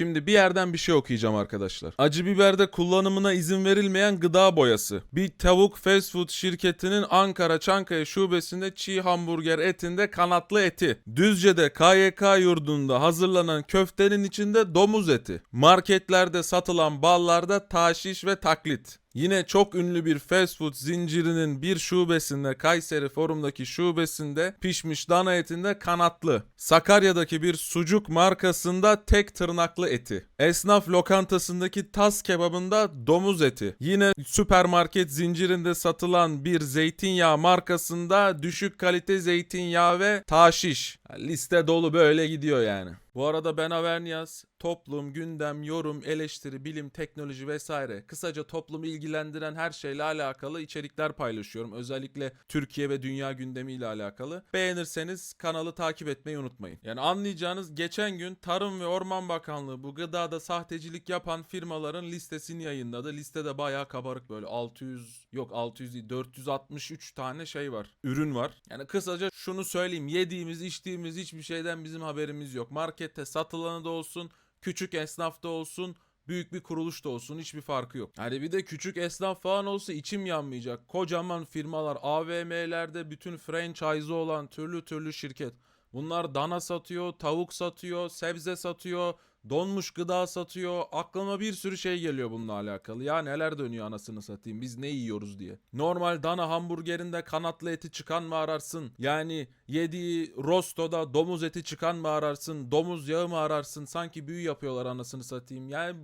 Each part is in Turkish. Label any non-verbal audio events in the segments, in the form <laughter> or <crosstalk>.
Şimdi bir yerden bir şey okuyacağım arkadaşlar. Acı biberde kullanımına izin verilmeyen gıda boyası. Bir tavuk fast food şirketinin Ankara Çankaya şubesinde çiğ hamburger etinde kanatlı eti. Düzce'de KYK yurdunda hazırlanan köftenin içinde domuz eti. Marketlerde satılan ballarda taşiş ve taklit. Yine çok ünlü bir fast food zincirinin bir şubesinde Kayseri Forum'daki şubesinde pişmiş dana etinde kanatlı. Sakarya'daki bir sucuk markasında tek tırnaklı eti. Esnaf lokantasındaki tas kebabında domuz eti. Yine süpermarket zincirinde satılan bir zeytinyağı markasında düşük kalite zeytinyağı ve taşiş. Liste dolu böyle gidiyor yani. Bu arada ben Averniyaz, toplum, gündem, yorum, eleştiri, bilim, teknoloji vesaire kısaca toplumu ilgilendiren her şeyle alakalı içerikler paylaşıyorum. Özellikle Türkiye ve dünya gündemiyle alakalı. Beğenirseniz kanalı takip etmeyi unutmayın. Yani anlayacağınız geçen gün Tarım ve Orman Bakanlığı bu gıdada sahtecilik yapan firmaların listesini yayınladı. Listede bayağı kabarık böyle 600 yok 600 değil 463 tane şey var. Ürün var. Yani kısaca şunu söyleyeyim. Yediğimiz, içtiğimiz hiçbir şeyden bizim haberimiz yok. Markette satılanı da olsun, küçük esnafta olsun, büyük bir kuruluş da olsun hiçbir farkı yok. Hani bir de küçük esnaf falan olsa içim yanmayacak. Kocaman firmalar, AVM'lerde bütün franchise olan türlü türlü şirket. Bunlar dana satıyor, tavuk satıyor, sebze satıyor, donmuş gıda satıyor. Aklıma bir sürü şey geliyor bununla alakalı. Ya neler dönüyor anasını satayım biz ne yiyoruz diye. Normal dana hamburgerinde kanatlı eti çıkan mı ararsın? Yani yediği rostoda domuz eti çıkan mı ararsın? Domuz yağı mı ararsın? Sanki büyü yapıyorlar anasını satayım. Yani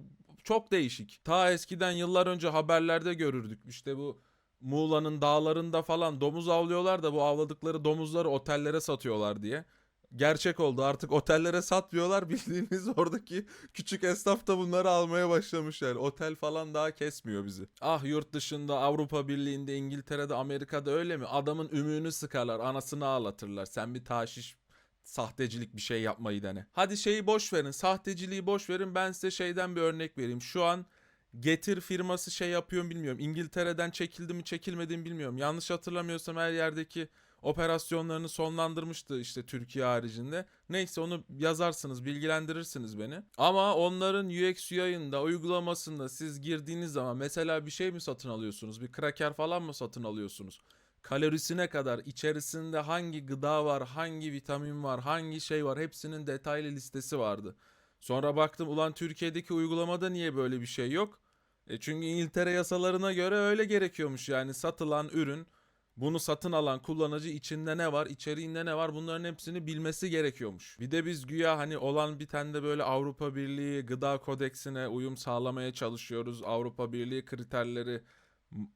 çok değişik. Ta eskiden yıllar önce haberlerde görürdük. İşte bu Muğla'nın dağlarında falan domuz avlıyorlar da bu avladıkları domuzları otellere satıyorlar diye. Gerçek oldu artık otellere satmıyorlar <laughs> bildiğiniz oradaki küçük esnaf da bunları almaya başlamış yani. Otel falan daha kesmiyor bizi. Ah yurt dışında Avrupa Birliği'nde İngiltere'de Amerika'da öyle mi? Adamın ümüğünü sıkarlar anasını ağlatırlar. Sen bir taşiş sahtecilik bir şey yapmayı dene. Hadi şeyi boş verin sahteciliği boş verin ben size şeyden bir örnek vereyim. Şu an Getir firması şey yapıyor bilmiyorum. İngiltere'den çekildi mi çekilmedi mi bilmiyorum. Yanlış hatırlamıyorsam her yerdeki operasyonlarını sonlandırmıştı işte Türkiye haricinde. Neyse onu yazarsınız, bilgilendirirsiniz beni. Ama onların UX yayında, uygulamasında siz girdiğiniz zaman mesela bir şey mi satın alıyorsunuz? Bir kraker falan mı satın alıyorsunuz? Kalorisine kadar içerisinde hangi gıda var, hangi vitamin var, hangi şey var hepsinin detaylı listesi vardı. Sonra baktım ulan Türkiye'deki uygulamada niye böyle bir şey yok? E çünkü İngiltere yasalarına göre öyle gerekiyormuş yani satılan ürün bunu satın alan kullanıcı içinde ne var, içeriğinde ne var bunların hepsini bilmesi gerekiyormuş. Bir de biz güya hani olan bir tane de böyle Avrupa Birliği gıda kodeksine uyum sağlamaya çalışıyoruz. Avrupa Birliği kriterleri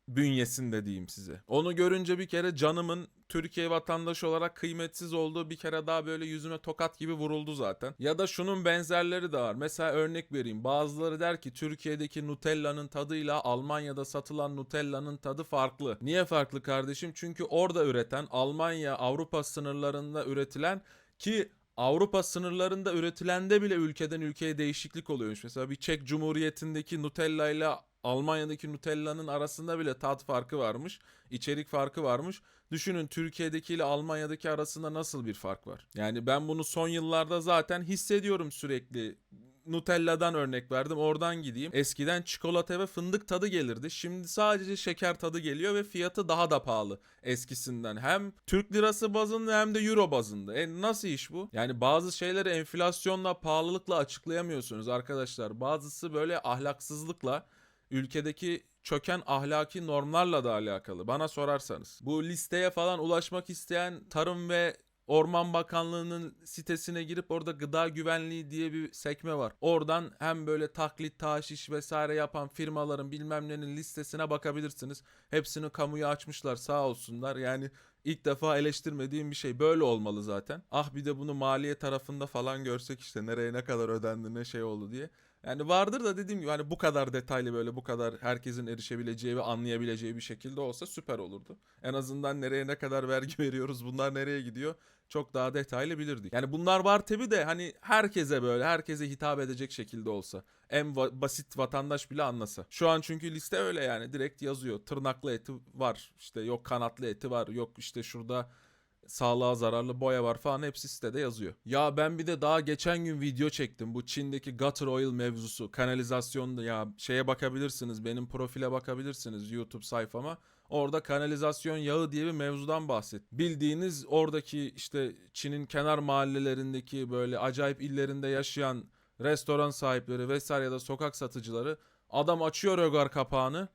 bünyesinde diyeyim size. Onu görünce bir kere canımın Türkiye vatandaşı olarak kıymetsiz olduğu bir kere daha böyle yüzüme tokat gibi vuruldu zaten. Ya da şunun benzerleri de var. Mesela örnek vereyim. Bazıları der ki Türkiye'deki Nutella'nın tadıyla Almanya'da satılan Nutella'nın tadı farklı. Niye farklı kardeşim? Çünkü orada üreten Almanya Avrupa sınırlarında üretilen ki Avrupa sınırlarında üretilende bile ülkeden ülkeye değişiklik oluyormuş. Mesela bir Çek Cumhuriyeti'ndeki Nutella ile Almanya'daki Nutella'nın arasında bile tat farkı varmış. içerik farkı varmış. Düşünün Türkiye'deki ile Almanya'daki arasında nasıl bir fark var. Yani ben bunu son yıllarda zaten hissediyorum sürekli. Nutella'dan örnek verdim. Oradan gideyim. Eskiden çikolata ve fındık tadı gelirdi. Şimdi sadece şeker tadı geliyor ve fiyatı daha da pahalı eskisinden. Hem Türk lirası bazında hem de euro bazında. E nasıl iş bu? Yani bazı şeyleri enflasyonla, pahalılıkla açıklayamıyorsunuz arkadaşlar. Bazısı böyle ahlaksızlıkla ülkedeki çöken ahlaki normlarla da alakalı bana sorarsanız. Bu listeye falan ulaşmak isteyen Tarım ve Orman Bakanlığı'nın sitesine girip orada gıda güvenliği diye bir sekme var. Oradan hem böyle taklit, taşiş vesaire yapan firmaların bilmem nenin listesine bakabilirsiniz. Hepsini kamuya açmışlar sağ olsunlar. Yani ilk defa eleştirmediğim bir şey. Böyle olmalı zaten. Ah bir de bunu maliye tarafında falan görsek işte nereye ne kadar ödendi ne şey oldu diye. Yani vardır da dediğim gibi hani bu kadar detaylı böyle bu kadar herkesin erişebileceği ve anlayabileceği bir şekilde olsa süper olurdu. En azından nereye ne kadar vergi <laughs> veriyoruz bunlar nereye gidiyor çok daha detaylı bilirdik. Yani bunlar var tabi de hani herkese böyle herkese hitap edecek şekilde olsa. En va- basit vatandaş bile anlasa. Şu an çünkü liste öyle yani direkt yazıyor. Tırnaklı eti var işte yok kanatlı eti var yok işte şurada sağlığa zararlı boya var falan hepsi sitede yazıyor. Ya ben bir de daha geçen gün video çektim. Bu Çin'deki gutter oil mevzusu. Kanalizasyonda ya şeye bakabilirsiniz. Benim profile bakabilirsiniz YouTube sayfama. Orada kanalizasyon yağı diye bir mevzudan bahset. Bildiğiniz oradaki işte Çin'in kenar mahallelerindeki böyle acayip illerinde yaşayan restoran sahipleri vesaire ya da sokak satıcıları adam açıyor rögar kapağını.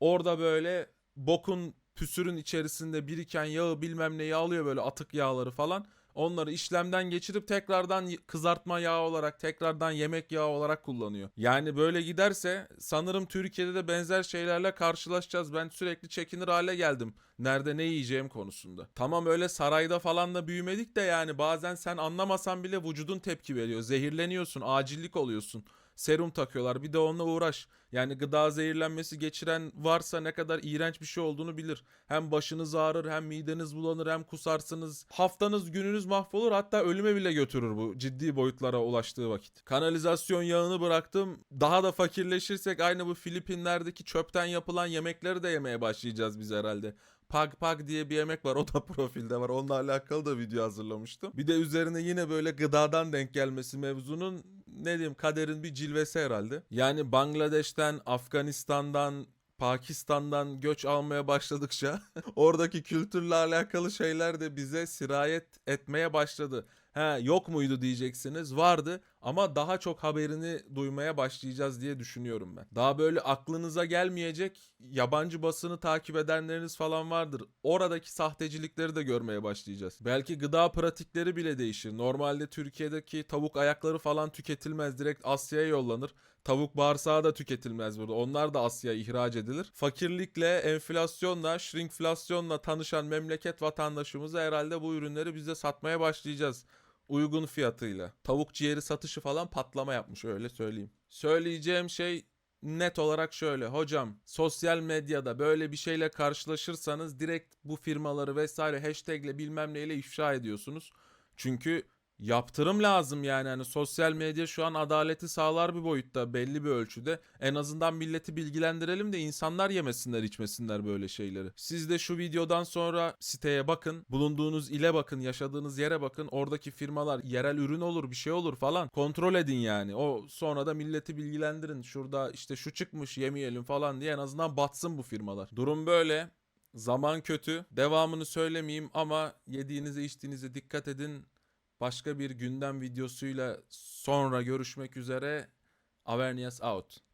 Orada böyle bokun püsürün içerisinde biriken yağı bilmem neyi alıyor böyle atık yağları falan. Onları işlemden geçirip tekrardan kızartma yağı olarak tekrardan yemek yağı olarak kullanıyor. Yani böyle giderse sanırım Türkiye'de de benzer şeylerle karşılaşacağız. Ben sürekli çekinir hale geldim. Nerede ne yiyeceğim konusunda. Tamam öyle sarayda falan da büyümedik de yani bazen sen anlamasan bile vücudun tepki veriyor. Zehirleniyorsun, acillik oluyorsun. Serum takıyorlar. Bir de onunla uğraş. Yani gıda zehirlenmesi geçiren varsa ne kadar iğrenç bir şey olduğunu bilir. Hem başınız ağrır, hem mideniz bulanır, hem kusarsınız. Haftanız, gününüz mahvolur. Hatta ölüme bile götürür bu ciddi boyutlara ulaştığı vakit. Kanalizasyon yağını bıraktım. Daha da fakirleşirsek aynı bu Filipinler'deki çöpten yapılan yemekleri de yemeye başlayacağız biz herhalde. Pag Pag diye bir yemek var. O da <laughs> profilde var. Onunla alakalı da video hazırlamıştım. Bir de üzerine yine böyle gıdadan denk gelmesi mevzunun ne diyeyim kaderin bir cilvesi herhalde. Yani Bangladeş'ten, Afganistan'dan, Pakistan'dan göç almaya başladıkça <laughs> oradaki kültürle alakalı şeyler de bize sirayet etmeye başladı. He yok muydu diyeceksiniz. Vardı ama daha çok haberini duymaya başlayacağız diye düşünüyorum ben. Daha böyle aklınıza gelmeyecek yabancı basını takip edenleriniz falan vardır. Oradaki sahtecilikleri de görmeye başlayacağız. Belki gıda pratikleri bile değişir. Normalde Türkiye'deki tavuk ayakları falan tüketilmez. Direkt Asya'ya yollanır. Tavuk bağırsağı da tüketilmez burada. Onlar da Asya'ya ihraç edilir. Fakirlikle, enflasyonla, shrinkflasyonla tanışan memleket vatandaşımıza herhalde bu ürünleri bize satmaya başlayacağız uygun fiyatıyla. Tavuk ciğeri satışı falan patlama yapmış öyle söyleyeyim. Söyleyeceğim şey net olarak şöyle. Hocam sosyal medyada böyle bir şeyle karşılaşırsanız direkt bu firmaları vesaire hashtagle bilmem neyle ifşa ediyorsunuz. Çünkü yaptırım lazım yani hani sosyal medya şu an adaleti sağlar bir boyutta belli bir ölçüde. En azından milleti bilgilendirelim de insanlar yemesinler içmesinler böyle şeyleri. Siz de şu videodan sonra siteye bakın. Bulunduğunuz ile bakın, yaşadığınız yere bakın. Oradaki firmalar yerel ürün olur, bir şey olur falan. Kontrol edin yani. O sonra da milleti bilgilendirin. Şurada işte şu çıkmış yemeyelim falan diye en azından batsın bu firmalar. Durum böyle. Zaman kötü. Devamını söylemeyeyim ama yediğinize içtiğinize dikkat edin. Başka bir gündem videosuyla sonra görüşmek üzere. Awareness out.